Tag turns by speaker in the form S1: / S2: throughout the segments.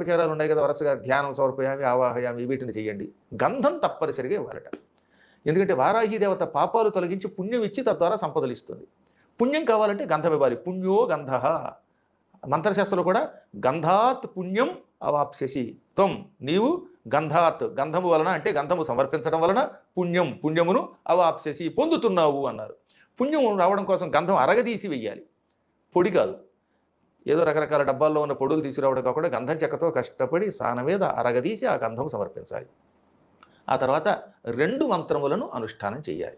S1: ఉపచారాలు ఉన్నాయి కదా వరుసగా ధ్యానం సమర్పయామి ఆవాహయామి వీటిని చేయండి. గంధం తప్పనిసరిగా ఇవ్వాలట. ఎందుకంటే వారాహి దేవత పాపాలు తొలగించి పుణ్యం ఇచ్చి తద్వారా సంపదలు ఇస్తుంది పుణ్యం కావాలంటే గంధం ఇవ్వాలి. పుణ్యో గంధ. మంత్రశాస్త్రంలో కూడా గంధాత్ పుణ్యం అవాప్స్యసి త్వం. నీవు గంధాత్ గంధము వలన అంటే గంధము సమర్పించడం వలన పుణ్యం పుణ్యమును అవాప్స్యసి పొందుతున్నావు అన్నారు. పుణ్యం రావడం కోసం గంధం అరగదీసి వెయ్యాలి. పొడి కాదు. ఏదో రకరకాల డబ్బాల్లో ఉన్న పొడులు తీసుకురావడం కాకుండా గంధం చెక్కతో కష్టపడి సాన మీద అరగదీసి ఆ గంధం సమర్పించాలి. ఆ తర్వాత రెండు మంత్రములను అనుష్ఠానం చేయాలి.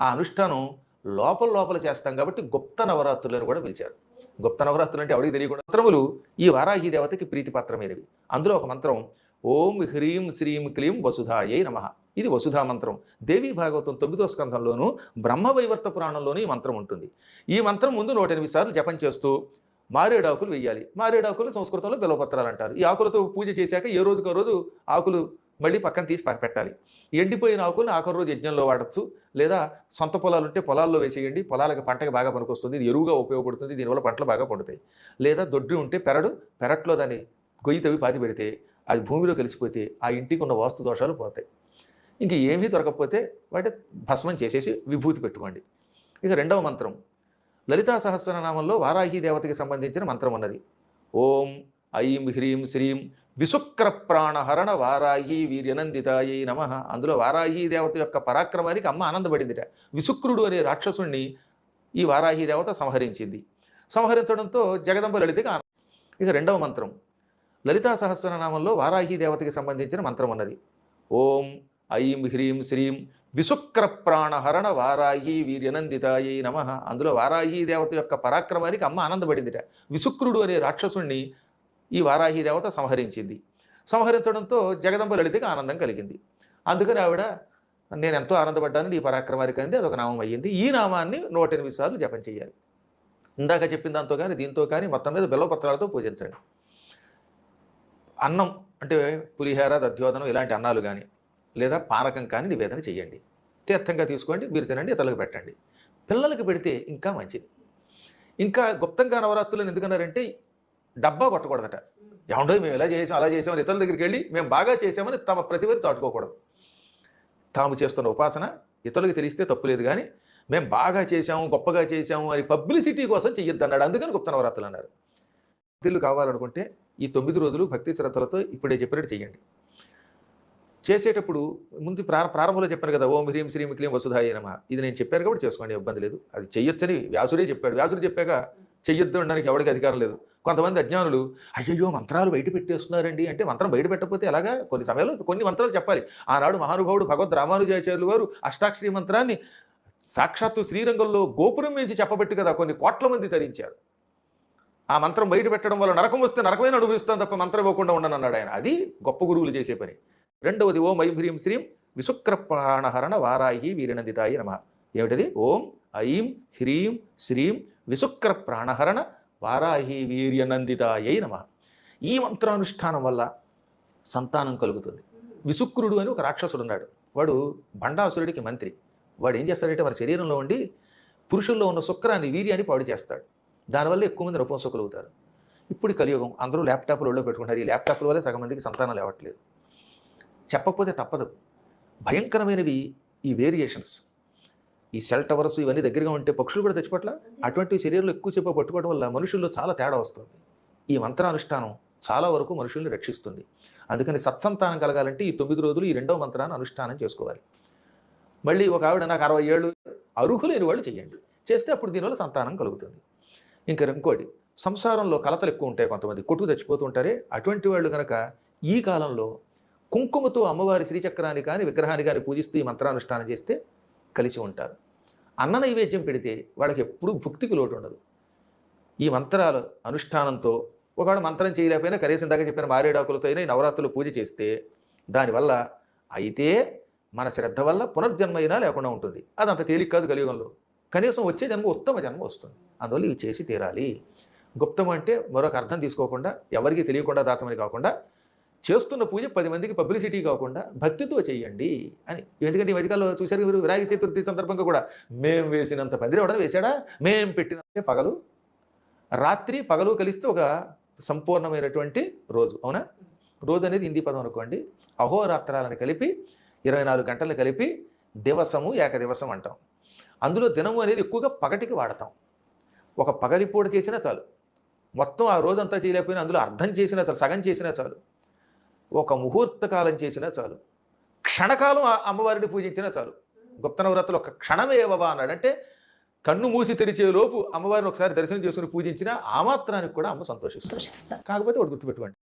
S1: ఆ అనుష్ఠానం లోపల లోపల చేస్తాం కాబట్టి గుప్త నవరాత్రులను కూడా పిలిచారు. గుప్త నవరాత్రులు అంటే ఎవరికి తెలియకుండా మంత్రములు ఈ వారాహి దేవతకి ప్రీతిపత్రమైనవి. అందులో ఒక మంత్రం ఓం హ్రీం శ్రీం క్లీం వసుధాయై నమ. ఇది వసుధా మంత్రం. దేవీ భాగవతం తొమ్మిదో స్కంధంలోనూ బ్రహ్మవైవర్త పురాణంలోనూ ఈ మంత్రం ఉంటుంది. ఈ మంత్రం ముందు నూట ఎనిమిది సార్లు జపం చేస్తూ మారేడాకులు వెయ్యాలి. మారేడాకులు సంస్కృతంలో బిలవపత్రాలు అంటారు ఈ ఆకులతో పూజ చేశాక ఏ రోజుకో రోజు ఆకులు మళ్ళీ పక్కన తీసి పెట్టాలి. ఎండిపోయిన ఆకులను ఆఖరి రోజు యజ్ఞంలో వాడచ్చు. లేదా సొంత పొలాలు ఉంటే పొలాల్లో వేసేయండి. పొలాలకు పంటకు బాగా పనికొస్తుంది. ఇది ఎరువుగా ఉపయోగపడుతుంది. దీనివల్ల పంటలు బాగా పండుతాయి. లేదా దొడ్డి ఉంటే పెరడు పెరట్లో దాన్ని గొయ్యి తవ్వి పాతి పెడితే అది భూమిలో కలిసిపోతే ఆ ఇంటికి ఉన్న వాస్తు దోషాలు పోతాయి. ఇంక ఏమీ దొరకకపోతే వాటి భస్మం చేసేసి విభూతి పెట్టుకోండి. ఇక రెండవ మంత్రం. లలితా సహస్రనామంలో వారాహి దేవతకి సంబంధించిన మంత్రం ఉన్నది. ఓం ఐం హ్రీం శ్రీం విశుక్ర ప్రాణహరణ వారాహి వీర్యనందితాయి నమ. అందులో వారాహి దేవత యొక్క పరాక్రమానికి అమ్మ ఆనందపడిందిట. విశుక్రుడు అనే రాక్షసుణ్ణి ఈ వారాహి దేవత సంహరించింది. సంహరించడంతో జగదంబ లలితకి ఆనందం ఇక రెండవ మంత్రం. లలితా సహస్రనామంలో వారాహి దేవతకి సంబంధించిన మంత్రం ఉన్నది. ఓం ఐం హ్రీం శ్రీం విశుక్ర ప్రాణహరణ వారాహి వీర్యనందితాయి నమ. అందులో వారాహి దేవత యొక్క పరాక్రమానికి అమ్మ ఆనందపడిందిట. విశుక్రుడు అనే రాక్షసుణ్ణి ఈ వారాహి దేవత సంహరించింది. సంహరించడంతో జగదంబ లలితకి ఆనందం కలిగింది. అందుకని ఆవిడ నేను ఎంతో ఆనందపడ్డాను ఈ పరాక్రమానికి అంది. అదొక నామం అయ్యింది. ఈ నామాన్ని నూట ఎనిమిది సార్లు జపం చేయాలి. ఇందాక చెప్పిన దాంతో కానీ దీంతో కానీ మొత్తం మీద బిల్వపత్రాలతో పూజించండి. అన్నం అంటే పులిహేర దధ్యోదనం ఇలాంటి అన్నాలు కానీ లేదా పానకం కానీ నివేదన చేయండి తీర్థంగా తీసుకోండి మీరు తినండి ఇతరులకు పెట్టండి. పిల్లలకి పెడితే ఇంకా మంచిది. ఇంకా గుప్తంగా నవరాత్రులను ఎందుకన్నారంటే డబ్బా కొట్టకూడదట. ఏమండో మేము ఇలా చేసాం అలా చేసామని ఇతరుల దగ్గరికి వెళ్ళి మేము బాగా చేసామని తమ ప్రతివేది చాటుకోకూడదు తాము చేస్తున్న ఉపాసన ఇతరులకు తెలిస్తే తప్పులేదు కానీ మేము బాగా చేసాము గొప్పగా చేసాము అని పబ్లిసిటీ కోసం చెయ్యొద్దు అన్నాడు. అందుకని గుప్త నవరాత్రులు అన్నారు. భక్తులు కావాలనుకుంటే ఈ తొమ్మిది రోజులు భక్తి శ్రద్ధలతో ఇప్పుడే చెప్పినట్టు చేయండి చేసేటప్పుడు ముందు ప్రార ప్రారంభంలో చెప్పాను కదా ఓం హ్రీం శ్రీం క్లీం వసుధాయ నమ. ఇది నేను చెప్పాను కాబట్టి చేసుకోండి ఇబ్బంది లేదు. అది చెయ్యొచ్చని వ్యాసుడే చెప్పాడు. వ్యాసుడు చెప్పాక చెయ్యొద్దు అనడానికి ఎవరికి అధికారం లేదు. కొంతమంది అజ్ఞానులు అయ్యయ్యో మంత్రాలు బయట పెట్టేస్తున్నారండి అంటే మంత్రం బయట పెట్టకపోతే ఎలాగా? కొన్ని సమయాల్లో కొన్ని మంత్రాలు చెప్పాలి. ఆనాడు మహానుభావుడు భగవద్ రామానుజాచార్యులు వారు అష్టాక్షరి మంత్రాన్ని సాక్షాత్తు శ్రీరంగంలో గోపురం నుంచి చెప్పబెట్టి కదా కొన్ని కోట్ల మంది తరించారు. ఆ మంత్రం బయట పెట్టడం వల్ల నరకం వస్తే నరకమైన అనుభవిస్తాను తప్ప మంత్రం ఇవ్వకుండా ఉండనన్నాడు ఆయన. అది గొప్ప గురువులు చేసే పని. రెండవది ఓం ఐం హ్రీం శ్రీం విశుక్రప్రాణహరణ వారాహి వీరనందితాయి నమ. ఏమిటది? ఓం ఐం హ్రీం శ్రీం విశుక్ర ప్రాణహరణ వారాహి వీర్యనందితాయై నమ. ఈ మంత్రానుష్ఠానం వల్ల సంతానం కలుగుతుంది. విశుక్రుడు అని ఒక రాక్షసుడు ఉన్నాడు. వాడు బండాసురుడికి మంత్రి. వాడు ఏం చేస్తాడంటే వారి శరీరంలో ఉండి పురుషుల్లో ఉన్న శుక్రాన్ని వీర్యాన్ని పాడు చేస్తాడు. దానివల్ల ఎక్కువ మంది నపుంసకులు ఇప్పుడు కలియుగం అందరూ ల్యాప్టాప్లు ఒళ్ళో పెట్టుకుంటారు ఈ ల్యాప్టాప్ల వల్ల సగం మందికి సంతానం లేవట్లేదు. చెప్పకపోతే తప్పదు. భయంకరమైనవి ఈ వేరియేషన్స్. ఈ సెల్ టవర్స్ ఇవన్నీ దగ్గరగా ఉంటే పక్షులు కూడా తెచ్చిపట్ల అటువంటి శరీరంలో ఎక్కువసేపు పట్టుకోవడం వల్ల మనుషుల్లో చాలా తేడా వస్తుంది. ఈ మంత్రానుష్ఠానం చాలా వరకు మనుషుల్ని రక్షిస్తుంది. అందుకని సత్సంతానం కలగాలంటే ఈ తొమ్మిది రోజులు ఈ రెండవ మంత్రాన్ని అనుష్ఠానం చేసుకోవాలి. మళ్ళీ ఒక ఆవిడ నాకు అరవై ఏళ్ళు అర్హులేని వాళ్ళు చేయండి చేస్తే అప్పుడు దీనివల్ల సంతానం కలుగుతుంది. ఇంకా ఇంకోటి సంసారంలో కలతలు ఎక్కువ ఉంటాయి కొంతమంది. కొట్టుకు చచ్చిపోతూ ఉంటారే. అటువంటి వాళ్ళు కనుక ఈ కాలంలో కుంకుమతో అమ్మవారి శ్రీచక్రాన్ని కానీ విగ్రహాన్ని కానీ పూజిస్తూ ఈ మంత్రానుష్ఠానం చేస్తే కలిసి ఉంటారు. అన్న నైవేద్యం పెడితే వాళ్ళకి ఎప్పుడూ భుక్తికి లోటు ఉండదు. ఈ మంత్రాల అనుష్ఠానంతో ఒకవేళ మంత్రం చేయలేకపోయినా కనీసం దాకా చెప్పిన మారేడాకులతో అయినా ఈ నవరాత్రులు పూజ చేస్తే దానివల్ల అయితే మన శ్రద్ధ వల్ల పునర్జన్మ అయినా లేకుండా ఉంటుంది. అది అంత తేలిక కాదు కలియుగంలో. కనీసం వచ్చే జన్మ ఉత్తమ జన్మ వస్తుంది. అందువల్ల ఇవి చేసి తీరాలి. గుప్తం అంటే మరొక అర్థం తీసుకోకుండా ఎవరికీ తెలియకుండా దాచమని కాకుండా చేస్తున్న పూజ పది మందికి పబ్లిసిటీ కాకుండా భక్తితో చేయండి అని. ఎందుకంటే ఈ మధ్యకాలంలో చూశారు మీరు వినాయక చతుర్థి సందర్భంగా కూడా మేం వేసినంత పందిరి ఎవడని వేశాడా? మేం పెట్టిన పగలు. రాత్రి పగలు కలిస్తే ఒక సంపూర్ణమైనటువంటి రోజు అవునా? రోజు అనేది హిందీ పదం అనుకోండి. అహోరాత్రాలను కలిపి ఇరవై నాలుగు గంటలు కలిపి దివసము ఏకదివసం అంటాం. అందులో దినము అనేది ఎక్కువగా పగటికి వాడతాం. ఒక పగలిపూట చేసినా చాలు. మొత్తం ఆ రోజంతా చేయలేకపోయినా అందులో అర్థం చేసినా చాలు సగం చేసినా చాలు. ఒక ముహూర్త కాలం చేసినా చాలు. క్షణకాలం అమ్మవారిని పూజించినా చాలు. గుప్త నవరాత్రులు ఒక క్షణమే బాబా అన్నాడు. అంటే కన్ను మూసి తెరిచే లోపు అమ్మవారిని ఒకసారి దర్శనం చేసుకుని పూజించినా ఆ మాత్రానికి కూడా అమ్మ సంతోషిస్తుంది.
S2: సంతోషిస్తాం
S1: కాకపోతే ఒకటి గుర్తుపెట్టుకోండి.